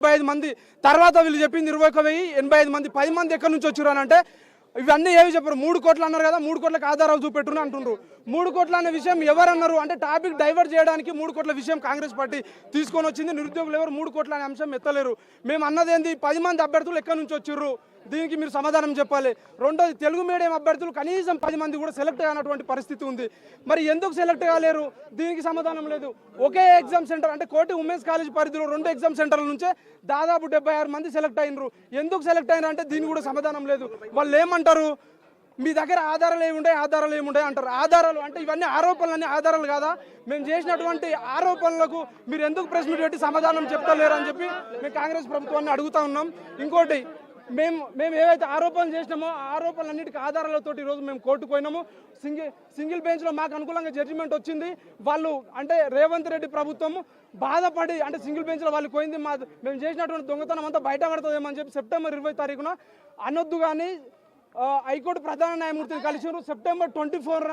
ఎనభై ఐదు మంది తర్వాత వీళ్ళు చెప్పింది ఇరవై ఒక వెయ్యి ఎనభై ఐదు మంది పది మంది ఎక్కడి నుంచి వచ్చారు అని అంటే ఇవన్నీ ఏవి చెప్పరు. మూడు కోట్లు అన్నారు కదా మూడు కోట్లకు ఆధారాలు చూపెట్టుని అంటుండ్రు. మూడు కోట్ల అనే విషయం ఎవరన్నారు అంటే టాపిక్ డైవర్ట్ చేయడానికి మూడు కోట్ల విషయం కాంగ్రెస్ పార్టీ తీసుకొని వచ్చింది. నిరుద్యోగులు ఎవరు మూడు కోట్ల అనే అంశం ఎత్తలేరు. మేము అన్నది ఏంది? పది మంది అభ్యర్థులు ఎక్కడి నుంచి వచ్చిర్రు? దీనికి మీరు సమాధానం చెప్పాలి. రెండోది తెలుగు మీడియం అభ్యర్థులు కనీసం పది మంది కూడా సెలెక్ట్ కానటువంటి పరిస్థితి ఉంది. మరి ఎందుకు సెలెక్ట్ కాలేరు? దీనికి సమాధానం లేదు. ఒకే ఎగ్జామ్ సెంటర్ అంటే కోటి ఉమెన్స్ కాలేజ్ పరిధిలో రెండు ఎగ్జామ్ సెంటర్ల నుంచే దాదాపు డెబ్బై ఆరు మంది సెలెక్ట్ అయినరు. ఎందుకు సెలెక్ట్ అయినారు అంటే దీనికి కూడా సమాధానం లేదు. వాళ్ళు ఏమంటారు? మీ దగ్గర ఆధారాలు ఏముంటాయి ఆధారాలు ఏముంటాయి అంటారు. ఆధారాలు అంటే ఇవన్నీ ఆరోపణలన్నీ ఆధారాలు కాదా? మేము చేసినటువంటి ఆరోపణలకు మీరు ఎందుకు ప్రెస్ మీట్ పెట్టి సమాధానం చెప్తలేరు అని చెప్పి మేము కాంగ్రెస్ ప్రభుత్వాన్ని అడుగుతా ఉన్నాం. ఇంకోటి మేము మేము ఏవైతే ఆరోపణలు చేసినామో ఆ ఆరోపణలన్నిటికీ ఆధారాలతో ఈరోజు మేము కోర్టుకు పోయినాము. సింగిల్ సింగిల్ బెంచ్లో మాకు అనుకూలంగా జడ్జిమెంట్ వచ్చింది. వాళ్ళు అంటే రేవంత్ రెడ్డి ప్రభుత్వం బాధపడి అంటే సింగిల్ బెంచ్లో వాళ్ళు పోయింది. మా మేము చేసినటువంటి దొంగతనం అంతా బయట పడుతుందేమో అని చెప్పి సెప్టెంబర్ ఇరవై తారీఖున అనొద్దు కానీ హైకోర్టు ప్రధాన న్యాయమూర్తిని కలిసినారు. సెప్టెంబర్ ట్వంటీ ఫోర్న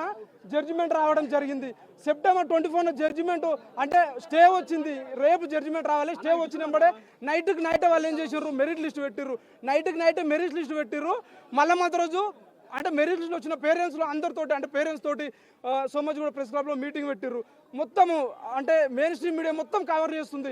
జడ్జిమెంట్ రావడం జరిగింది. సెప్టెంబర్ ట్వంటీ ఫోర్న జడ్జిమెంట్ అంటే స్టే వచ్చింది. రేపు జడ్జిమెంట్ రావాలి. స్టే వచ్చినప్పుడే నైట్కి నైట్ వాళ్ళు ఏం చేసారు మెరిట్ లిస్ట్ పెట్టిర్రు. నైట్కి నైట్ మెరిట్ లిస్ట్ పెట్టిర్రు. మళ్ళీ మొదటి రోజు అంటే మెరిట్ లిస్ట్ వచ్చిన పేరెంట్స్లో అందరితోటి అంటే పేరెంట్స్ తోటి సోమజ్ కూడా ప్రెస్ క్లబ్లో మీటింగ్ పెట్టిర్రు. మొత్తము అంటే మెయిన్ స్ట్రీమ్ మీడియా మొత్తం కవర్ చేస్తుంది.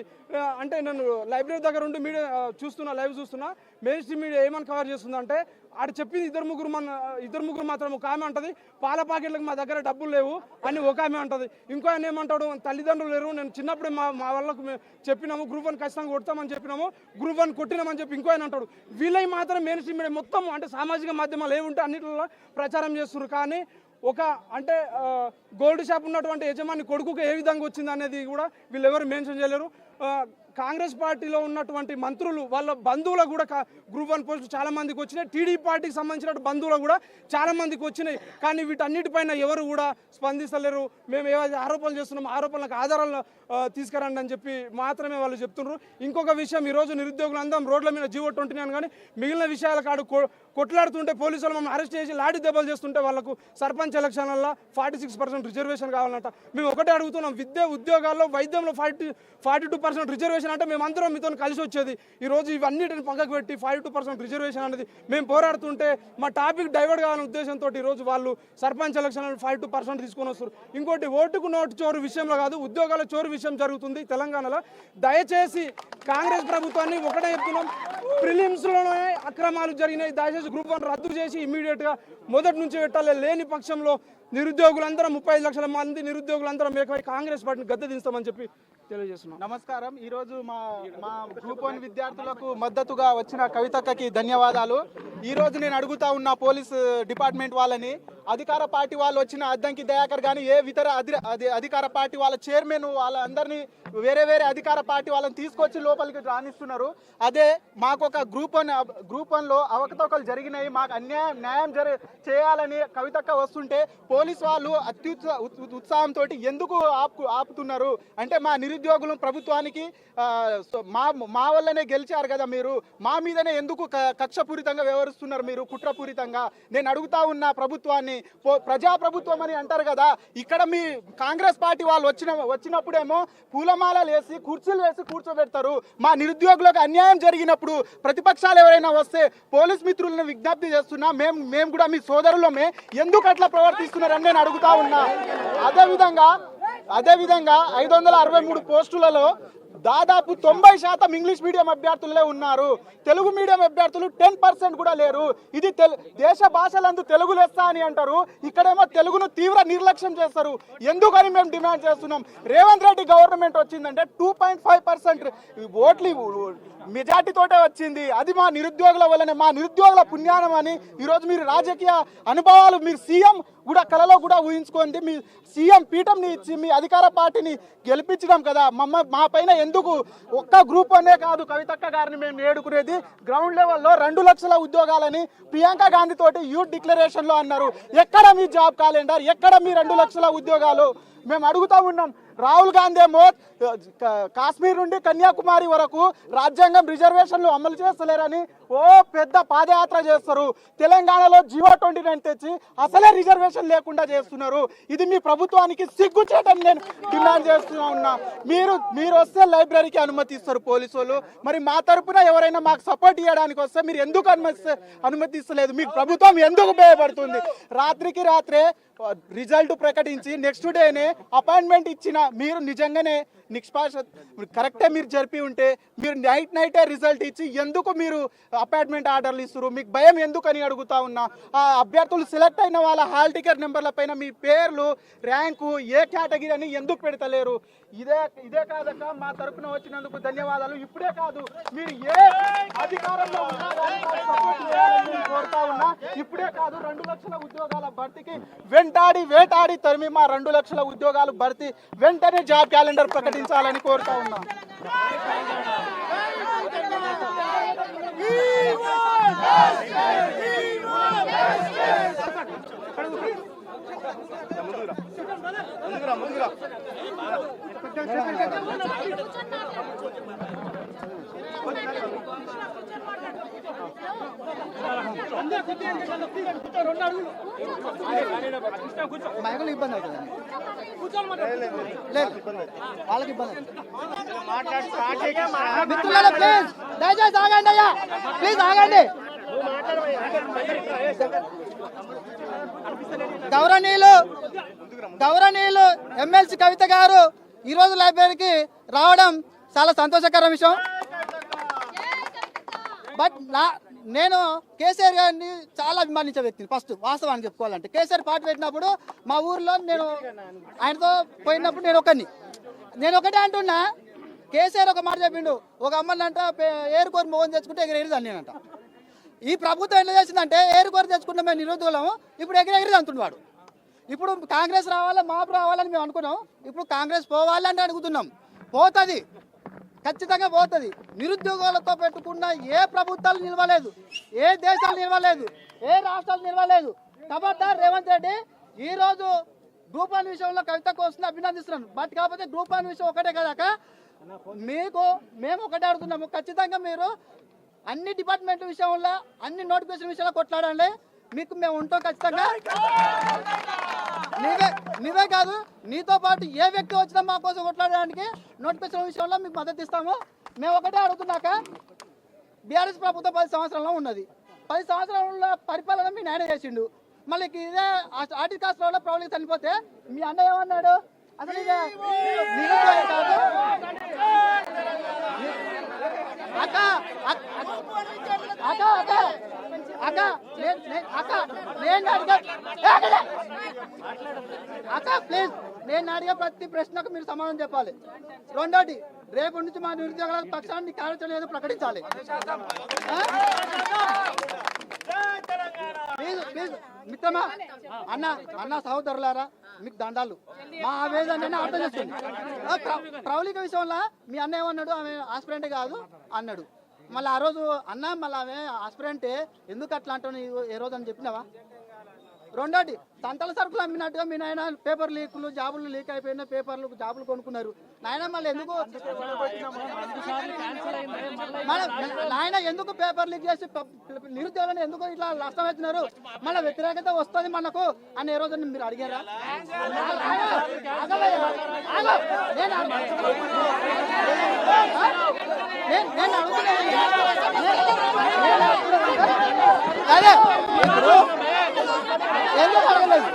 అంటే నేను లైబ్రరీ దగ్గర ఉండి మీడియా చూస్తున్నా లైవ్ చూస్తున్నా. మెయిన్ స్ట్రీమ్ మీడియా ఏమని కవర్ చేస్తుందంటే ఆడ చెప్పింది ఇద్దరు ముగ్గురు మన ఇద్దరు ముగ్గురు మాత్రం ఒక ఆమె అంటది పాల పాకెట్లకు మా దగ్గర డబ్బులు లేవు అని ఒక ఆమె అంటది. ఇంకో ఆయన ఏమంటాడు తల్లిదండ్రులు లేరు నేను చిన్నప్పుడే మా మా వాళ్ళకు చెప్పినాము గ్రూప్ వన్ ఖచ్చితంగా కొడతామని చెప్పినాము గ్రూప్ వన్ కొట్టినామని చెప్పి ఇంకో ఆయన అంటాడు. వీళ్ళై మాత్రం మెయిన్ స్ట్రీమ్ మీడియా మొత్తం అంటే సామాజిక మాధ్యమాలు ఏముంటే అన్నిటిలో ప్రచారం చేస్తున్నారు. కానీ ఒక అంటే గోల్డ్ షాప్ ఉన్నటువంటి యజమాని కొడుకుకు ఏ విధంగా వచ్చింది అనేది కూడా వీళ్ళు ఎవరు మెన్షన్ చేయలేరు కాంగ్రెస్ పార్టీలో ఉన్నటువంటి మంత్రులు వాళ్ళ బంధువులకు కూడా గ్రూప్ వన్ పోస్టు చాలా మందికి వచ్చినాయి. టీడీ పార్టీకి సంబంధించిన బంధువులకు కూడా చాలా మందికి వచ్చినాయి. కానీ వీటన్నిటిపైన ఎవరు కూడా స్పందిస్తలేరు. మేము ఏవైతే ఆరోపణలు చేస్తున్నామో ఆరోపణలకు ఆధారాలు తీసుకురండి అని చెప్పి మాత్రమే వాళ్ళు చెప్తున్నారు ఇంకొక విషయం ఈరోజు నిరుద్యోగులు అందరం రోడ్ల మీద జీవో ట్వంటీ నైన్ కానీ మిగిలిన విషయాల కాడు కొట్లాడుతుంటే పోలీసులు మమ్మల్ని అరెస్ట్ చేసి లాడి దెబ్బలు చేస్తుంటే వాళ్ళకు సర్పంచ్ ఎలక్షన్లలో ఫార్టీ సిక్స్ పర్సెంట్ రిజర్వేషన్ కావాలంట. మేము ఒకటే అడుగుతున్నాం విద్య ఉద్యోగాల్లో వైద్యంలో forty forty two percent reservation అంటే మేము అందరం మీతో కలిసి వచ్చేది. ఈ రోజు ఇవన్నిటిని పక్కకు పెట్టి ఫార్టీ టూ పర్సెంట్ రిజర్వేషన్ అనేది మేము పోరాడుతుంటే మా టాపిక్ డైవర్ట్ కావాలనే ఉద్దేశంతో ఈ రోజు వాళ్ళు sarpanch election forty two percent తీసుకొని వస్తారు ఇంకోటి ఓటుకు నోటు చోరు విషయంలో కాదు ఉద్యోగాల చోరు విషయం జరుగుతుంది తెలంగాణలో. దయచేసి కాంగ్రెస్ ప్రభుత్వాన్ని ఒకటే చెప్తున్నాం. ప్రిలిమ్స్లోనే అక్రమాలు జరిగినాయి. దయచేసి గ్రూప్ వన్ రద్దు చేసి ఇమీడియట్గా మొదటి నుంచి పెట్టాలి. లేని పక్షంలో నిరుద్యోగులందరం ముప్పై ఐదు లక్షల మంది నిరుద్యోగులందరం ఏకమై కాంగ్రెస్ పార్టీని గద్దె దించుతామని చెప్పి తెలియజేస్తున్నాం. నమస్కారం. ఈ రోజు మా మా గ్రూప్ వన్ విద్యార్థులకు మద్దతుగా వచ్చిన కవితక్కకి ధన్యవాదాలు. ఈ రోజు నేను అడుగుతా ఉన్న పోలీస్ డిపార్ట్మెంట్ వాళ్ళని అధికార పార్టీ వాళ్ళు వచ్చిన అద్దంకి దయాకర్ కానీ ఏ ఇతర అధి అధికార పార్టీ వాళ్ళ చైర్మన్ వాళ్ళందరినీ వేరే వేరే అధికార పార్టీ వాళ్ళని తీసుకొచ్చి లోపలికి రాణిస్తున్నారు అదే మాకు ఒక గ్రూప్ వన్ గ్రూప్ వన్లో అవకతవకలు జరిగినాయి. మాకు అన్యాయం న్యాయం జరి చేయాలని కవితక్క వస్తుంటే పోలీస్ వాళ్ళు అత్యుత్సా ఉత్- ఉత్సాహంతో ఎందుకు ఆపు ఆపుతున్నారు? అంటే మా నిరుద్యోగులు ప్రభుత్వానికి మా మా వల్లనే గెలిచారు కదా మీరు. మా మీదనే ఎందుకు క- కక్షపూరితంగా వ్యవహరిస్తున్నారు మీరు కుట్రపూరితంగా? నేను అడుగుతా ఉన్న ప్రభుత్వాన్ని. పో- ప్రజాప్రభుత్వం అని అంటారు కదా ఇక్కడ మీ కాంగ్రెస్ పార్టీ వాళ్ళు వచ్చిన వచ్చినప్పుడేమో పూలమాలలు వేసి కుర్చీలు వేసి కూర్చోబెడతారు. మా నిరుద్యోగులకు అన్యాయం జరిగినప్పుడు ప్రతిపక్షాలు ఎవరైనా వస్తే పోలీస్ మిత్రులను విజ్ఞప్తి చేస్తున్నా మేము మేము కూడా మీ సోదరులమే. ఎందుకు అట్లా ప్రవర్తిస్తున్నారని నేను అడుగుతా ఉన్నా. అదేవిధంగా అదేవిధంగా ఐదు వందల అరవై మూడు పోస్టులలో దాదాపు తొంభై శాతం ఇంగ్లీష్ మీడియం అభ్యర్థులే ఉన్నారు. తెలుగు మీడియం అభ్యర్థులు టెన్ పర్సెంట్ కూడా లేరు. ఇది తెలు దేశ భాషలందు తెలుగు లెస్స అని అంటారు. ఇక్కడేమో తెలుగును తీవ్ర నిర్లక్ష్యం చేస్తారు. ఎందుకని మేము డిమాండ్ చేస్తున్నాం? రేవంత్ రెడ్డి గవర్నమెంట్ వచ్చిందంటే టూ పాయింట్ ఫైవ్ పర్సెంట్ ఓట్లు మెజార్టీ తోటే వచ్చింది. అది మా నిరుద్యోగుల వల్లనే మా నిరుద్యోగుల పుణ్యానం అని ఈరోజు మీరు రాజకీయ అనుభవాలు మీరు సీఎం కూడా కలలో కూడా ఊహించుకోండి. మీ సీఎం పీఠంని ఇచ్చి మీ అధికార పార్టీని గెలిపించడం కదా. మమ్మ మా పైన ఎందుకు ఒక్క గ్రూప్ అనే కాదు కవితక్క గారిని మేము నేడుకునేది గ్రౌండ్ లెవెల్లో రెండు లక్షల ఉద్యోగాలని ప్రియాంక గాంధీ తోటి యూత్ డిక్లరేషన్లో అన్నారు. ఎక్కడ మీ జాబ్ క్యాలెండర్? ఎక్కడ మీ రెండు లక్షల ఉద్యోగాలు? మేము అడుగుతా ఉన్నాం. రాహుల్ గాంధీ ఏమో కాశ్మీర్ నుండి కన్యాకుమారి వరకు రాజ్యాంగం రిజర్వేషన్లు అమలు చేస్తలేరని ఓ పెద్ద పాదయాత్ర చేస్తారు. తెలంగాణలో జియో ట్వంటీ నైన్ తెచ్చి అసలే రిజర్వేషన్ లేకుండా చేస్తున్నారు. ఇది మీ ప్రభుత్వానికి సిగ్గుచేటని నేను డిమాండ్ చేస్తున్నా ఉన్నా. మీరు మీరు వస్తే లైబ్రరీకి అనుమతి ఇస్తారు పోలీసు వాళ్ళు మరి మా తరపున ఎవరైనా మాకు సపోర్ట్ ఇవ్వడానికి వస్తే మీరు ఎందుకు అనుమతిస్తే అనుమతిస్తలేదు? మీకు ప్రభుత్వం ఎందుకు భయపడుతుంది రాత్రికి రాత్రే రిజల్ట్ ప్రకటించి నెక్స్ట్ డేనే అపాయింట్మెంట్ ఇచ్చిన మీరు నిజంగానే నిష్పాష కరెక్టే మీరు జరిపి ఉంటే మీరు నైట్ నైటే రిజల్ట్ ఇచ్చి ఎందుకు మీరు అపాయింట్మెంట్ ఆర్డర్లు ఇస్తారు మీకు భయం ఎందుకు అని అడుగుతా ఉన్నా. ఆ అభ్యర్థులు సెలెక్ట్ అయిన వాళ్ళ హాల్ టికెట్ నెంబర్ల పైన మీ పేర్లు ర్యాంకు ఏ కేటగిరీ అని ఎందుకు పెడతలేరు? ఇదే ఇదే కాదక్క మా తరపున వచ్చినందుకు ధన్యవాదాలు. ఇప్పుడే కాదు మీరు ఏ అధికారంలో ఉన్నా కానీ మాకు support చేయాలని నేను కోరుతా ఉన్నా ఇప్పుడే కాదు రెండు లక్షల ఉద్యోగాల భర్తీకి వెంటాడి వేటాడి తరిమి మా రెండు లక్షల ఉద్యోగాలు భర్తీ వెంటనే జాబ్ క్యాలెండర్ ప్రకటించాలని కోరుతా ఉన్నా. మైకులు ఇబ్బంది అవుతుంది లేదు వాళ్ళకి ఇబ్బంది మిత్రులారా ప్లీజ్ దయచేసి ఆగండి అయ్యా. ప్లీజ్ ఆగండి. గౌరవనీయులు గౌరవనీయులు ఎమ్మెల్సీ కవిత గారు ఈరోజు లైబ్రరీకి రావడం చాలా సంతోషకర విషయం. బట్ నా నేను కేసీఆర్ గారిని చాలా అభిమానించే వ్యక్తిని. ఫస్ట్ వాస్తవాన్ని చెప్పుకోవాలంటే. కేసీఆర్ పార్టీ పెట్టినప్పుడు మా ఊర్లో నేను ఆయనతో పోయినప్పుడు నేను ఒకరిని నేను ఒకటే అంటున్నా కేసీఆర్ ఒక మాట చెప్పిండు. ఒక అమ్మని అంట ఏరుకోరు మోహన్ తెచ్చుకుంటే ఎగిరెగిరి నేనంట ఈ ప్రభుత్వం ఎట్లా చేసిందంటే ఏరుకోరు తెచ్చుకుంటే మేము నిరుద్యోగులము ఇప్పుడు ఎగిరెగిరిది అంటున్నాడు ఇప్పుడు కాంగ్రెస్ రావాలా మాపు రావాలని మేము అనుకున్నాం. ఇప్పుడు కాంగ్రెస్ పోవాలంటే అడుగుతున్నాం. పోతుంది. ఖచ్చితంగా పోతుంది. నిరుద్యోగాలతో పెట్టుకున్న ఏ ప్రభుత్వాలు నిలవలేదు ఏ దేశాలు నిలవలేదు ఏ రాష్ట్రాలు నిలవలేదు. కాబట్టి రేవంత్ రెడ్డి ఈరోజు గ్రూప్ వన్ విషయంలో కవితకు వస్తుంది అభినందిస్తున్నాను బట్ కాకపోతే గ్రూప్ వన్ విషయం ఒకటే కదాక మీకు మేము ఒకటే అడుగుతున్నాము. ఖచ్చితంగా మీరు అన్ని డిపార్ట్మెంట్ విషయంలో అన్ని నోటిఫికేషన్ విషయంలో కొట్లాడండి. మీకు మేము ఉంటాం ఖచ్చితంగా. నీవే నీవే కాదు నీతో పాటు ఏ వ్యక్తి వచ్చినా మా కోసం కొట్లాడడానికి నోటిఫికేషన్ విషయంలో మీకు మద్దతు ఇస్తాము. మేము ఒకటే అడుగుతున్నాక బీఆర్ఎస్ ప్రభుత్వం పది సంవత్సరాల్లో ఉన్నది. పది సంవత్సరాల పరిపాలన మీ నాయన చేసిండు. మళ్ళీ ఇదే ఆర్టీ కాస్ట్ ప్రాబ్లం ప్రౌలికి చనిపోతే మీ అన్న ఏమన్నాడు? అసలు కాదు. అక్క అక్క అక్క అక్క అక్క నేను అక్క ప్లీజ్ నేను అడిగే ప్రతి ప్రశ్నకు మీరు సమాధానం చెప్పాలి. రెండోటి రేపు నుంచి మా నిరుద్యోగుల పక్షాన్ని కార్యాచరణ ఏదో ప్రకటించాలి ప్లీజ్ ప్లీజ్ మిత్రమా అన్న అన్న సహోదరులారా మీకు దండాలు. మా ఆవేదన అర్థం చేస్తుంది ప్రౌలిక విషయంలో మీ అన్న ఏమన్నాడు? ఆమె ఆస్పిరెంట్ కాదు అన్నాడు. మళ్ళీ ఆ రోజు అన్న మళ్ళీ ఆమె ఆస్పిరెంటే ఎందుకు అట్లా అంటావు ఏ రోజు అని చెప్పినావా? రెండోటి సంతల సరుకులు అమ్మినట్టుగా మీ నాయన పేపర్ లీకులు జాబులు లీక్ అయిపోయిన పేపర్లు జాబులు కొనుక్కున్నారు. నాయన మళ్ళీ ఎందుకు నాయన ఎందుకు పేపర్ లీక్ చేసి నిరుద్యోగులను ఎందుకు ఇట్లా నష్టం అవుతున్నారు మళ్ళీ వ్యతిరేకత వస్తుంది మనకు అని ఏ రోజు మీరు అడిగారా? నేను అదే. ఎందుకు అడగలేదు?